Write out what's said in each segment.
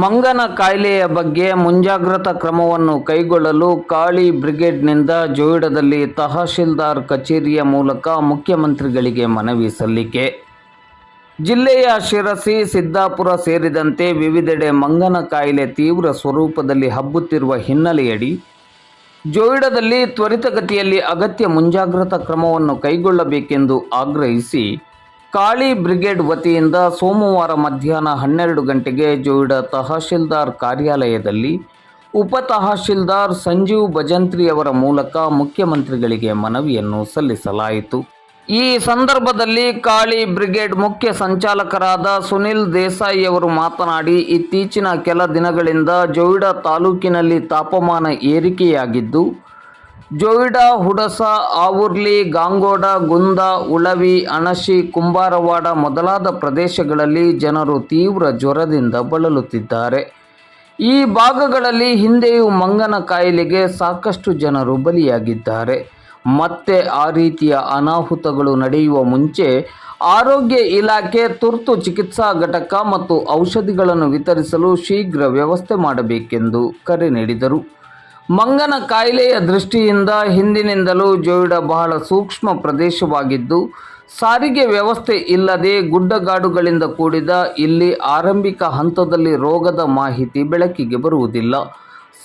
ಮಂಗನ ಕಾಯಿಲೆಯ ಬಗ್ಗೆ ಮುಂಜಾಗ್ರತಾ ಕ್ರಮವನ್ನು ಕೈಗೊಳ್ಳಲು ಕಾಳಿ ಬ್ರಿಗೇಡ್ನಿಂದ ಜೋಯಿಡದಲ್ಲಿ ತಹಶೀಲ್ದಾರ್ ಕಚೇರಿಯ ಮೂಲಕ ಮುಖ್ಯಮಂತ್ರಿಗಳಿಗೆ ಮನವಿ ಸಲ್ಲಿಕೆ. ಜಿಲ್ಲೆಯ ಶಿರಸಿ, ಸಿದ್ದಾಪುರ ಸೇರಿದಂತೆ ವಿವಿಧೆಡೆ ಮಂಗನ ಕಾಯಿಲೆ ತೀವ್ರ ಸ್ವರೂಪದಲ್ಲಿ ಹಬ್ಬುತ್ತಿರುವ ಹಿನ್ನೆಲೆಯಡಿ, ಜೋಯಿಡದಲ್ಲಿ ತ್ವರಿತಗತಿಯಲ್ಲಿ ಅಗತ್ಯ ಮುಂಜಾಗ್ರತಾ ಕ್ರಮವನ್ನು ಕೈಗೊಳ್ಳಬೇಕೆಂದು ಆಗ್ರಹಿಸಿ ಕಾಳಿ ಬ್ರಿಗೇಡ್ ವತಿಯಿಂದ ಸೋಮವಾರ ಮಧ್ಯಾಹ್ನ ಹನ್ನೆರಡು ಗಂಟೆಗೆ ಜೋಯಿಡಾ ತಹಶೀಲ್ದಾರ್ ಕಾರ್ಯಾಲಯದಲ್ಲಿ ಉಪ ತಹಶೀಲ್ದಾರ್ ಸಂಜೀವ್ ಭಜಂತ್ರಿಯವರ ಮೂಲಕ ಮುಖ್ಯಮಂತ್ರಿಗಳಿಗೆ ಮನವಿಯನ್ನು ಸಲ್ಲಿಸಲಾಯಿತು. ಈ ಸಂದರ್ಭದಲ್ಲಿ ಕಾಳಿ ಬ್ರಿಗೇಡ್ ಮುಖ್ಯ ಸಂಚಾಲಕರಾದ ಸುನಿಲ್ ದೇಸಾಯಿ ಅವರು ಮಾತನಾಡಿ, ಇತ್ತೀಚಿನ ಕೆಲ ದಿನಗಳಿಂದ ಜೋಯಿಡಾ ತಾಲೂಕಿನಲ್ಲಿ ತಾಪಮಾನ ಏರಿಕೆಯಾಗಿದ್ದು ಜೋಯಿಡಾ, ಹುಡಸ, ಆವುರ್ಲಿ, ಗಾಂಗೋಡ, ಗುಂದ, ಉಳವಿ, ಅಣಶಿ, ಕುಂಬಾರವಾಡ ಮೊದಲಾದ ಪ್ರದೇಶಗಳಲ್ಲಿ ಜನರು ತೀವ್ರ ಜ್ವರದಿಂದ ಬಳಲುತ್ತಿದ್ದಾರೆ. ಈ ಭಾಗಗಳಲ್ಲಿ ಹಿಂದೆಯೂ ಮಂಗನ ಕಾಯಿಲೆಗೆ ಸಾಕಷ್ಟು ಜನರು ಬಲಿಯಾಗಿದ್ದಾರೆ. ಮತ್ತೆ ಆ ರೀತಿಯ ಅನಾಹುತಗಳು ನಡೆಯುವ ಮುಂಚೆ ಆರೋಗ್ಯ ಇಲಾಖೆ ತುರ್ತು ಚಿಕಿತ್ಸಾ ಘಟಕ ಮತ್ತು ಔಷಧಿಗಳನ್ನು ವಿತರಿಸಲು ಶೀಘ್ರ ವ್ಯವಸ್ಥೆ ಮಾಡಬೇಕೆಂದು ಕರೆ ನೀಡಿದರು. ಮಂಗನ ಕಾಯಿಲೆಯ ದೃಷ್ಟಿಯಿಂದ ಹಿಂದಿನಿಂದಲೂ ಜೋಯಿಡ ಬಹಳ ಸೂಕ್ಷ್ಮ ಪ್ರದೇಶವಾಗಿದ್ದು, ಸಾರಿಗೆ ವ್ಯವಸ್ಥೆ ಇಲ್ಲದೆ ಗುಡ್ಡಗಾಡುಗಳಿಂದ ಕೂಡಿದ ಇಲ್ಲಿ ಆರಂಭಿಕ ಹಂತದಲ್ಲಿ ರೋಗದ ಮಾಹಿತಿ ಬೆಳಕಿಗೆ ಬರುವುದಿಲ್ಲ.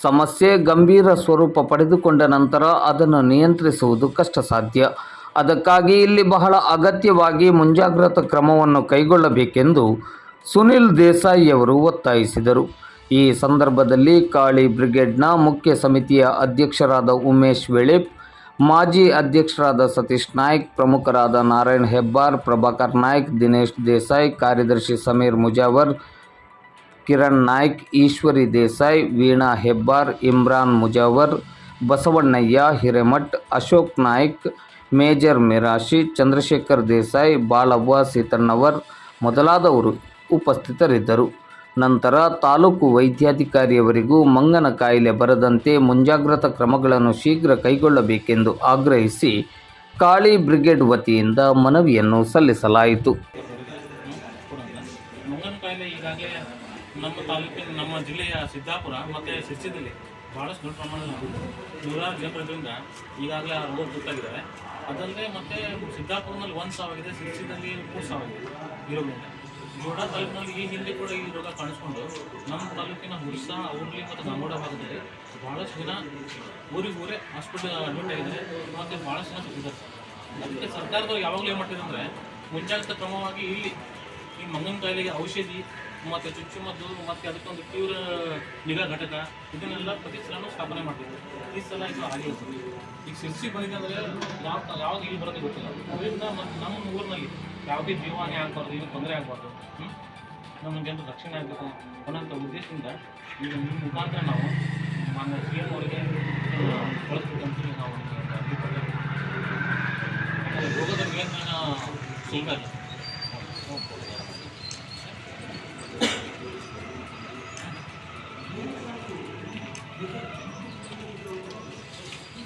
ಸಮಸ್ಯೆ ಗಂಭೀರ ಸ್ವರೂಪ ಪಡೆದುಕೊಂಡ ನಂತರ ಅದನ್ನು ನಿಯಂತ್ರಿಸುವುದು ಕಷ್ಟ ಸಾಧ್ಯ ಅದಕ್ಕಾಗಿ ಇಲ್ಲಿ ಬಹಳ ಅಗತ್ಯವಾಗಿ ಮುಂಜಾಗ್ರತಾ ಕ್ರಮವನ್ನು ಕೈಗೊಳ್ಳಬೇಕೆಂದು ಸುನಿಲ್ ದೇಸಾಯಿಯವರು ಒತ್ತಾಯಿಸಿದರು. ಈ ಸಂದರ್ಭದಲ್ಲಿ ಕಾಳಿ ಬ್ರಿಗೇಡ್ನ ಮುಖ್ಯ ಸಮಿತಿಯ ಅಧ್ಯಕ್ಷರಾದ ಉಮೇಶ್ ವೆಳಿಪ್ ಮಾಜಿ ಅಧ್ಯಕ್ಷರಾದ ಸತೀಶ್ ನಾಯ್ಕ್, ಪ್ರಮುಖರಾದ ನಾರಾಯಣ್ ಹೆಬ್ಬಾರ್, ಪ್ರಭಾಕರ್ ನಾಯ್ಕ್, ದಿನೇಶ್ ದೇಸಾಯಿ, ಕಾರ್ಯದರ್ಶಿ ಸಮೀರ್ ಮುಜಾವರ್, ಕಿರಣ್ ನಾಯ್ಕ್, ಈಶ್ವರಿ ದೇಸಾಯಿ, ವೀಣಾ ಹೆಬ್ಬಾರ್, ಇಮ್ರಾನ್ ಮುಜಾವರ್, ಬಸವಣ್ಣಯ್ಯ, ಹಿರೇಮಠ್, ಅಶೋಕ್ ನಾಯ್ಕ್, ಮೇಜರ್ ಮಿರಾಶಿ, ಚಂದ್ರಶೇಖರ್ ದೇಸಾಯಿ ಬಾಲವ್ವ ಸೀತಣ್ಣವರ್ ಮೊದಲಾದವರು ಉಪಸ್ಥಿತರಿದ್ದರು. ನಂತರ ತಾಲೂಕು ವೈದ್ಯಾಧಿಕಾರಿಯವರಿಗೂ ಮಂಗನ ಕಾಯಿಲೆ ಬರದಂತೆ ಮುಂಜಾಗ್ರತಾ ಕ್ರಮಗಳನ್ನು ಶೀಘ್ರ ಕೈಗೊಳ್ಳಬೇಕೆಂದು ಆಗ್ರಹಿಸಿ ಕಾಳಿ ಬ್ರಿಗೇಡ್ ವತಿಯಿಂದ ಮನವಿಯನ್ನು ಸಲ್ಲಿಸಲಾಯಿತು. ನಮ್ಮ ನಮ್ಮ ಜಿಲ್ಲೆಯ ಸಿದ್ದಾಪುರ ಈಗಾಗಲೇ ಆ ರೋಗ ಅದಲ್ಲದೆ ಮತ್ತೆ ಸಿದ್ದಾಪುರದಲ್ಲಿ ಒಂದು ಸಾವಿರ ಶಿರ್ಸಿದಲ್ಲಿ ಮೂರು ಸಾವಿರ ಇದೆ ರೋಗದಿಂದ ಜೋಡಾ ತಾಲೂಕಿನಲ್ಲಿ ಈ ಹಿಂದೆ ಕೂಡ ಈ ರೋಗ ಕಾಣಿಸ್ಕೊಂಡು ನಮ್ಮ ತಾಲೂಕಿನ ಹುರ್ಸಾ ಊರ್ಲಿ ಮತ್ತು ಗಂಗೋಡ ಭಾಗದಲ್ಲಿ ಭಾಳಷ್ಟು ಜನ ಊರಿಗೆ ಊರೇ ಹಾಸ್ಪಿಟಲ್ ಅಡ್ಮಿಟ್ ಆಗಿದ್ದಾರೆ. ಮತ್ತು ಭಾಳಷ್ಟು ಜನ ಸತ್ತಿದ್ದಾರೆ ಅದಕ್ಕೆ ಸರ್ಕಾರದವ್ರು ಯಾವಾಗಲೂ ಏನು ಅಂದರೆ, ಮುಂಜಾಗ್ರತಾ ಕ್ರಮವಾಗಿ ಇಲ್ಲಿ ಈ ಮಂಗನ ಕಾಯಿಲೆಗೆ ಔಷಧಿ ಮತ್ತು ಚುಚ್ಚುಮದ್ದು ಮತ್ತು ಅದಕ್ಕೊಂದು ತೀವ್ರ ನಿಗಾ ಘಟಕ ಇದನ್ನೆಲ್ಲ ಪ್ರತಿ ಸಲನೂ ಸ್ಥಾಪನೆ ಮಾಡ್ತಿದ್ವಿ ಈ ಸಲ ಇದು ಸರ್ ಈಗ ಸಿರ್ಸಿ ಬಂದಿದೆ ಅಂದರೆ ಯಾವ ಯಾವಾಗ ಇಲ್ಲಿ ಬರೋದು ಗೊತ್ತಿಲ್ಲ. ಅದರಿಂದ ಮತ್ತು ನಮ್ಮ ಊರಿನಲ್ಲಿ ಯಾವುದೇ ಜೀವಹಾನಿ ಆಗಬಾರ್ದು, ಏನು ತೊಂದರೆ ಆಗಬಾರ್ದು ನಮ್ಮ ಜನರು ರಕ್ಷಣೆ ಆಗಬೇಕು ಅನ್ನೋಂಥ ಉದ್ದೇಶದಿಂದ ಈಗ ನಿಮ್ಮ ಮುಖಾಂತರ ನಾವು ಮಾನ್ಯ ಸಿ ಎಂ ಅವರಿಗೆ ಬಳಸ್ಬೇಕಂತ ನಾವು ರೋಗದ ನಿಯಂತ್ರಣ ಸುಲಭ ಇಲ್ಲ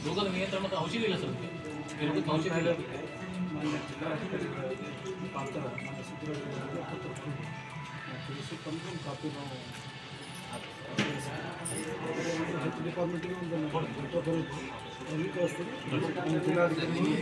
ರೋಗದ ನಿಯಂತ್ರಣ ಔಷಧಿ ಇಲ್ಲ ಸರ್ ರೋಗಕ್ಕೆ ಔಷಧಿ ಇಲ್ಲ. ಡಿಪಾರ್ಟ್ಮೆಂಟಿಗೆ ಒಂದು ಕಳಿಸ್ತೀವಿ ಜಿಲ್ಲಾಧಿಕಾರಿ